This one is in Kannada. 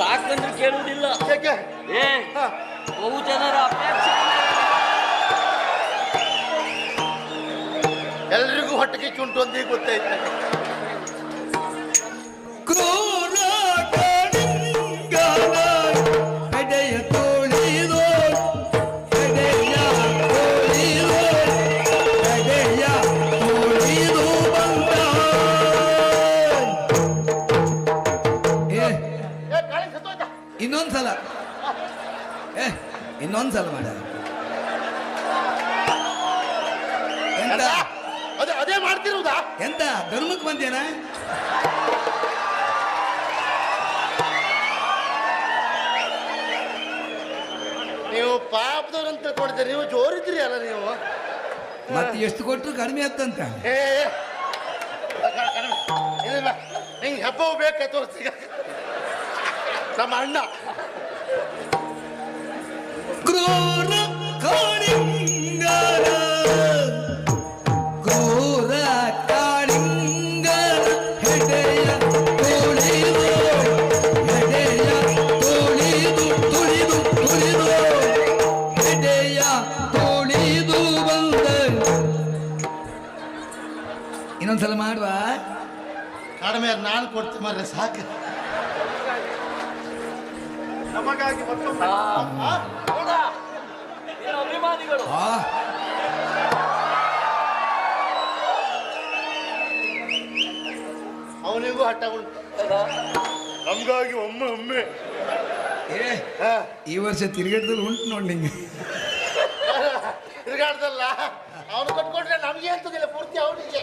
ಸಾಕಂದ್ರೆ ಕೇಳುವುದಿಲ್ಲ ಯಾಕೆ? ಏ ಬಹುಜನರ ಅಪೇಕ್ಷೆ. ಎಲ್ರಿಗೂ ಹೊಟ್ಟೆ ಚುಂಟು ಅಂತ ಗೊತ್ತೈತೆ. ಇನ್ನೊಂದ್ಸಲ ಏ ಇನ್ನೊಂದ್ಸಲ ಮಾಡ. ಎಂತ? ಅದೇ ಅದೇ ಮಾಡ್ತಿರುವುದಾ ಎಂತ ಧರ್ಮಕ್ಕೆ ಬಂದೇನ? ನೀವು ಪಾಪದವ್ರಂತ ಕೊಡ್ತೀರಿ ನೀವು ಜೋರಿದ್ರಿ ಅಲ್ಲ ನೀವು? ಮತ್ತೆ ಎಷ್ಟು ಕೊಟ್ಟರು ಕಡಿಮೆ ಆತ್ತಂತ ಏ ಏ, ಕ- ಕಡಿಮೆ. ಇಲ್ಲ ನಿಂಗೆ ಹಬ್ಬವು ಬೇಕಾ ತೋರಿಸಿ. ನಮ್ಮ ಅಣ್ಣ ಕ್ರೂರ ಕಾಳಿಂಗನ. ಕ್ರೂರ ಕಾಳಿಂಗನ. ಹೆಡೆಯ ತುಳಿದು ಹೆಡೆಯ ತುಳಿದು ತುಳಿದು ತುಳಿದು. ಹೆಡೆಯ ತುಳಿದು ಬಂದ. ಇನ್ನೊಂದ್ಸಲ ಮಾಡುವ. ಕಡಿಮೆ ನಾನು ಕೊಡ್ತೀನಿ ಮಾರ್ರೆ, ಸಾಕು. ನಮಗಾಗಿ ಮತ್ತೊಮ್ಮೆ ಅಭಿಮಾನಿಗಳು. ಆ? ಅವನಿಗೂ ಹಠ ಉಂಟು. ನಮಗಾಗಿ ಒಮ್ಮೆ ಒಮ್ಮೆ. ಏ ಹಾ. ಈ ವರ್ಷ ತಿರುಗಾಟದಲ್ಲಿ ಉಂಟು ನೋಡಿ ನಿಂಗೆ. ತಿರುಗಾಡ್ದಲ್ಲ ಅವನು ಕಟ್ಕೊಂಡ್ರೆ ನಮಗೆ ಅಂತದಿಲ್ಲ ಪೂರ್ತಿ ಅವನಿಗೆ.